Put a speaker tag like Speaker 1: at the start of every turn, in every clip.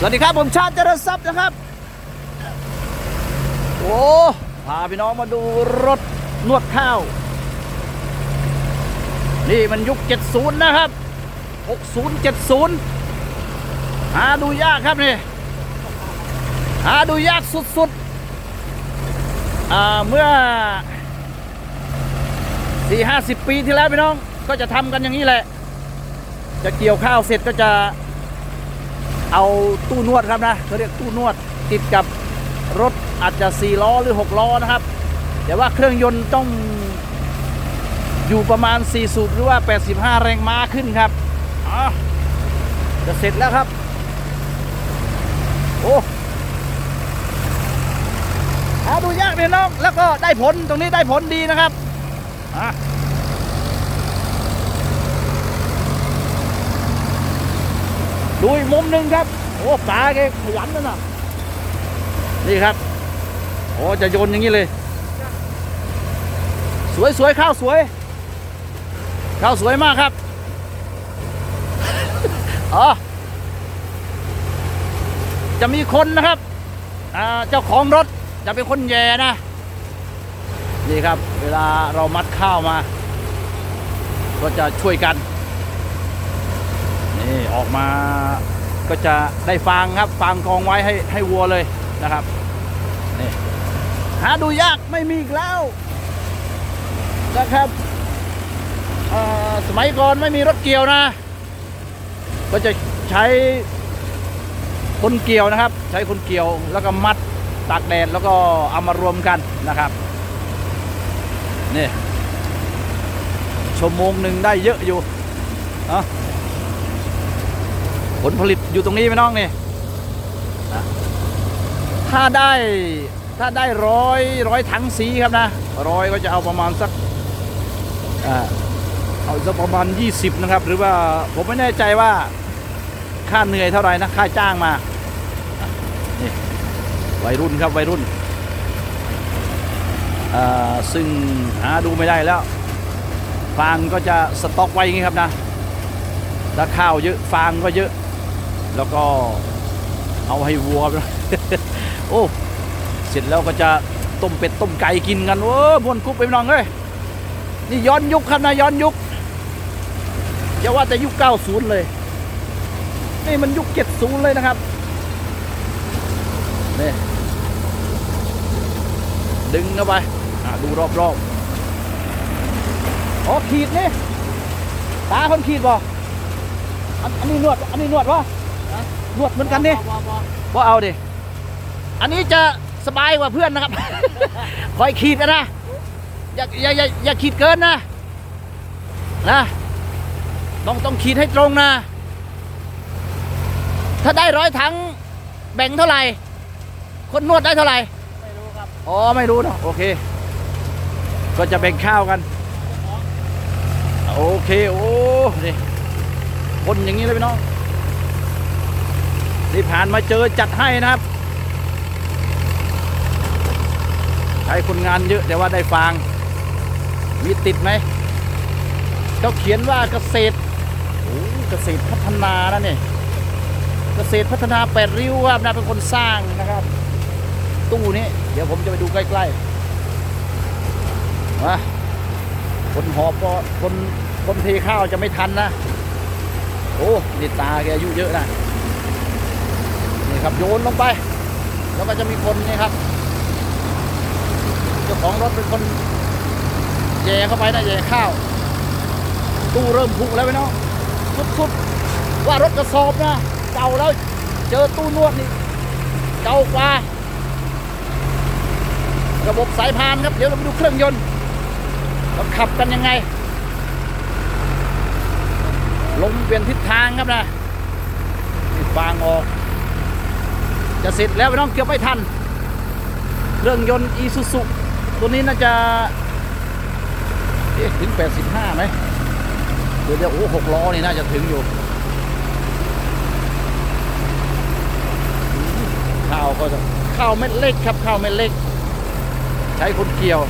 Speaker 1: สวัสดีครับ ผมชาติเจริญทรัพย์นะครับ โอ้พาพี่น้องมาดูรถนวดข้าว นี่มันยุค 70 นะครับ 60 70 หาดูยากครับนี่ หาดูยากสุดๆเมื่อ 4 50 ปีที่แล้วพี่น้องก็จะทำกันอย่างนี้แหละ จะเกี่ยวข้าวเสร็จก็จะ เอาตู้นวดครับนะเขาเรียกตู้นวดติดกับรถอาจจะ 4 ล้อหรือ 6 ล้อนะครับ แต่ว่าเครื่องยนต์ต้องอยู่ประมาณ 4 สูบหรือว่า 85 แรงม้าขึ้นครับอะจะเสร็จแล้วครับ โอ้หาดูยากพี่น้อง แล้วก็ได้ผลตรงนี้ได้ผลดีนะครับอะ ดูอีกมุมหนึ่งครับ โอ้ปลาแกขยันนั่นน่ะ นี่ครับ โอ้จะโยนอย่างนี้เลย สวยสวยข้าวสวย ข้าวสวยมากครับอ๋อจะมีคนนะครับเจ้าของรถจะเป็นคนแย่นะ นี่ครับ เวลาเรามัดข้าวมา ก็จะช่วยกัน นี่ออกมาก็จะได้ฟางครับฟางกองไว้ให้ให้วัวเลยนะครับนี่หาดูยากไม่มีอีกแล้วนะครับสมัยก่อนไม่มีรถเกี่ยวนะ ก็จะใช้คนเกี่ยวนะครับ ใช้คนเกี่ยวแล้วก็มัดตากแดดแล้วก็เอามารวมกันนะครับนี่ชั่วโมงหนึ่งได้เยอะอยู่เนาะ ลผลิตอยู่ตรงนี้ไหมน้องนี่ถ้าได้ถ้าได้ร้อยร้อยถังสีครับนะร้อยก็จะเอาประมาณสักอเอาสักประมาณ 20 นะครับ หรือว่าผมไม่แน่ใจว่าค่าเหนื่อยเท่าไหร่นะค่าจ้างมานี่วัยรุ่นครับวัยรุ่นอ่าซึ่งหาดูไม่ได้แล้ว ฟางก็จะสต็อกไว้อย่างนี้ครับนะถ้าข้าวเยอะฟางก็เยอะ แล้วก็เอาให้วัวไปโอ้เสร็จแล้วก็จะต้มเป็ดต้มไก่กินกันโอ้มวนคุกไปน้องเอ้ยนี่ย้อนยุคครับนะย้อนยุคอย่าว่าแต่ยุค 90 เลย นี่มันยุค 70 เลยนะครับนี่ดึงเข้าไปดูรอบๆอ๋อขีดนี่ตาคนขีดบ่อันอันนี้นวด อันนี้นวดวะ นวดเหมือนกันนี่ว่าเอาดิอันนี้จะสบายกว่าเพื่อนนะครับ คอยขีดนะนะอย่าอย่าอย่าอย่าขีดเกินนะนะต้องต้องขีดให้ตรงนะ ถ้าได้ร้อยถังแบ่งเท่าไหร่ คนนวดได้เท่าไหร่
Speaker 2: ไม่รู้ครับ
Speaker 1: อ๋อ ไม่รู้เนอะโอเค ก็จะแบ่งข้าวกัน โอเค โอ้นี่คนอย่างนี้เลยพี่น้อง ที่ผ่านมาเจอจัดให้นะครับ ใช้คนงานเยอะแต่ว่าได้ฟาง มีติดไหมเขาเขียนว่าเกษตรโอ้เกษตรพัฒนานะเนี่ยเกษตรพัฒนาแปดริ้วครับนะเป็นคนสร้างนะครับ ตู้นี้ เดี๋ยวผมจะไปดูใกล้ๆมาคนหอบก็คนคนเทข้าวจะไม่ทันนะ โอ้นี่ตาแกอายุเยอะนะ นี่ครับโยนลงไป แล้วก็จะมีคนนี่ครับเจ้าของรถเป็นคนแย่เข้าไปนะแย่ข้าว ตู้เริ่มพุแล้วไปเนาะสุดๆว่ารถกระสอบนะเก่าแล้วเจอตู้นวดนี่เก่ากว่า ระบบสายพานครับ เดี๋ยวเราไปดูเครื่องยนต์เราขับกันยังไงลมเปลี่ยนทิศทางครับนะนี่ฟางออก จะเสร็จแล้วไม่ต้องเกือบไม่ทันเครื่องยนต์อีซูซุตัวนี้น่าจะเอ๊ะถึง 85ไหมเดี๋ยวเดี๋ยวโอ้หกล้อนี่น่าจะถึงอยู่ข้าวก็จะข้าวเม็ดเล็กครับข้าวเม็ดเล็ก ใช้คนเกี่ยว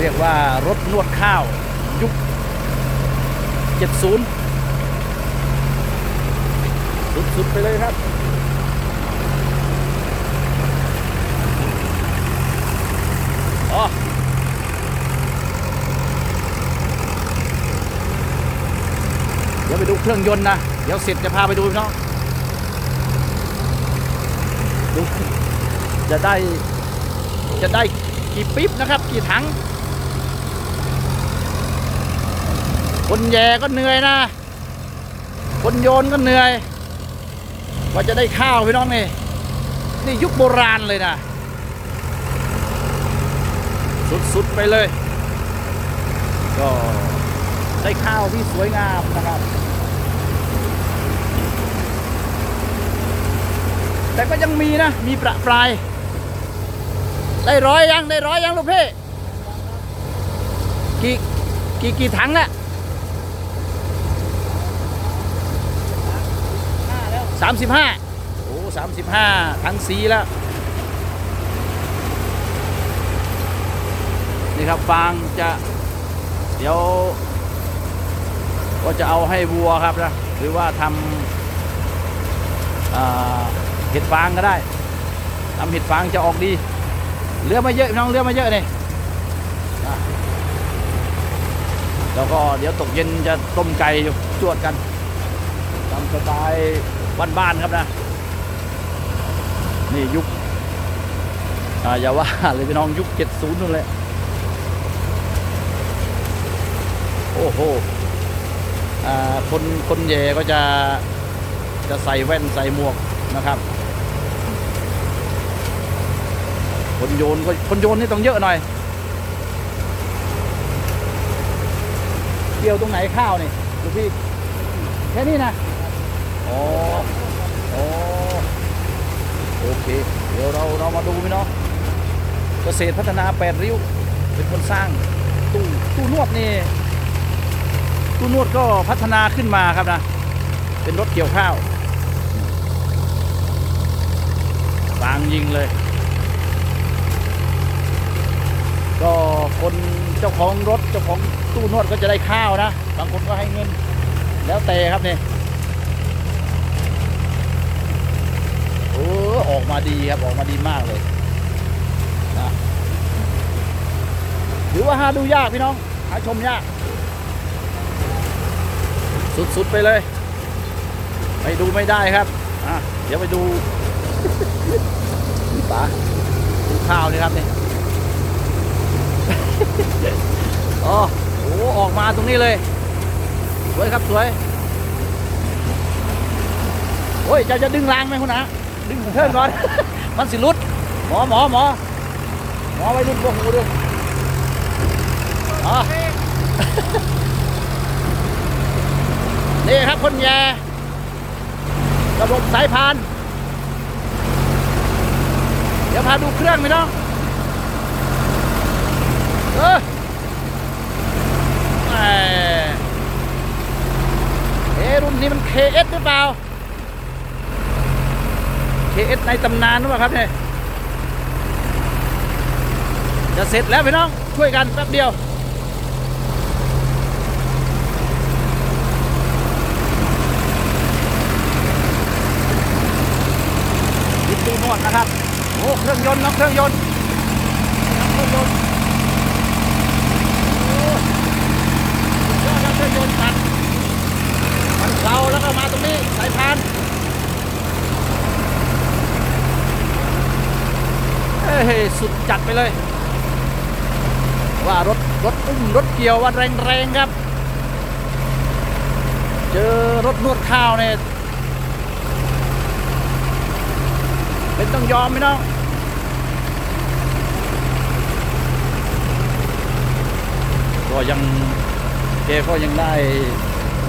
Speaker 1: เรียกว่ารถนวดข้าวยุค 70 สุดๆไปเลยครับอ๋อเดี๋ยวไปดูเครื่องยนต์นะ เดี๋ยวเสร็จจะพาไปดูพี่น้องดูจะได้ จะได้กี่ปิ๊บนะครับ กี่ถัง คนแย่ก็เหนื่อยนะ คนโยนก็เหนื่อย ว่าจะได้ข้าวพี่น้องนี่นี่ยุคโบราณเลยนะ สุดๆไปเลย ก็ได้ข้าวที่สวยงามนะครับ แต่ก็ยังมีนะ มีประปราย ได้ร้อยยัง ได้ร้อยยังลูกพี่ กี่กี่กี่ถังอะ
Speaker 2: ห้าแล้ว
Speaker 1: สามสิบห้าโอ้สามสิบห้าถังสีแล้ว นี่ครับฟางจะ เดี๋ยว ก็จะเอาให้วัวครับนะ หรือว่าทำอ่าเห็ดฟางก็ได้ทำเห็ดฟางจะออกดีเลือมาเยอะน้องเลือมาเยอะนี่อะแล้วก็เดี๋ยวตกเย็นจะต้มไก่จวดกันตามสไตล์ บ้านๆครับนะ นี่ยุคอาอย่าว่าเลยพี่น้องยุค 70นู่นเลยโอ้โหอ่าคนคนแย่ก็จะจะใส่แว่นใส่หมวกนะครับ คนโยนคนโยนนี่ต้องเยอะหน่อยเกี่ยวตรงไหนข้าวนี่ดูพี่แค่นี้นะ อ๋ออ๋อโอเค เดี๋ยวเราเรามาดูพี่น้องเกษตรพัฒนาแปดริ้ว เป็นคนสร้างตู้ตู้นวดนี่ตู้นวดก็พัฒนาขึ้นมาครับนะ เป็นรถเกี่ยวข้าวบางยิงเลย ก็คนเจ้าของรถเจ้าของตู้นวดก็จะได้ข้าวนะ บางคนก็ให้เงิน แล้วแต่ครับเนี่ยโอออกมาดีครับ ออกมาดีมากเลยนะถือว่าหาดูยากพี่น้อง หาชมยาก สุดๆไปเลย ไปดูไม่ได้ครับอะเดี๋ยวไปดูนี่ป๋าดูข้าวนี่ครับนี่อ๋อโอ้ออกมาตรงนี้เลย สวยครับสวยโอ้ยจะจะดึงรางไหมคุณนะ ดึงเทินก่อน มันสิรุด หมอหมอหมอหมอไว้รุ่นพวกหูด้วยอ๋อนี่ครับคนแย่ระบบสายพาน เดี๋ยวพาดูเครื่องไหมน้องเออเอรุ่นนี้มัน KS หรือเปล่า KS ในตำนานหรือเปล่าครับเนี่ยจะเสร็จแล้วพี่น้องช่วยกันแป๊บเดียวยินดีหมดนะครับโอ้เครื่องยนต์น้องเครื่องยนต์น้องเครื่องยนต์โอ้สุดยอดครับเครื่องยนต์ตัดมันเกลาแล้วก็มาตรงนี้สายพานเอ้ยสุดจัดไปเลย ว่าร ถรถอุ้มรถเกี่ยวว่าแรงๆครับ เจอรถนวดข้าวเนี่ยเป็นต้องยอมไหมน้องก็ยังแกก็ยังได้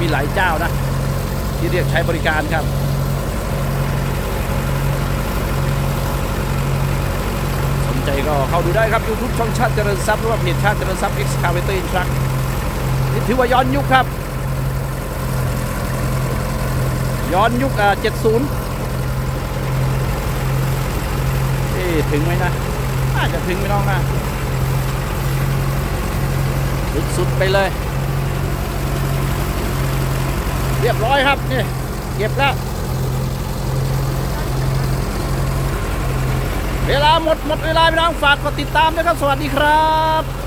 Speaker 1: มีหลายเจ้านะ ที่เรียกใช้บริการครับ สน ใจก็เข้าดูได้ครับ YouTube ช่องชาติเจริญทรัพย์หรือว่าเพจชาติเจริญทรัพย์ Excavator in t r u c นี่ถือว่าย้อนยุคครับ ย้อนยุคอ่า70เอ๊ถึงไหมนะน่าจะถึงไม่น้องนะสุดๆไปเลย เรียบร้อยครับนี่เก็บแล้ว เวลาหมดหมดเวลาพี่น้องฝากกดติดตามด้วยครับ สวัสดีครับ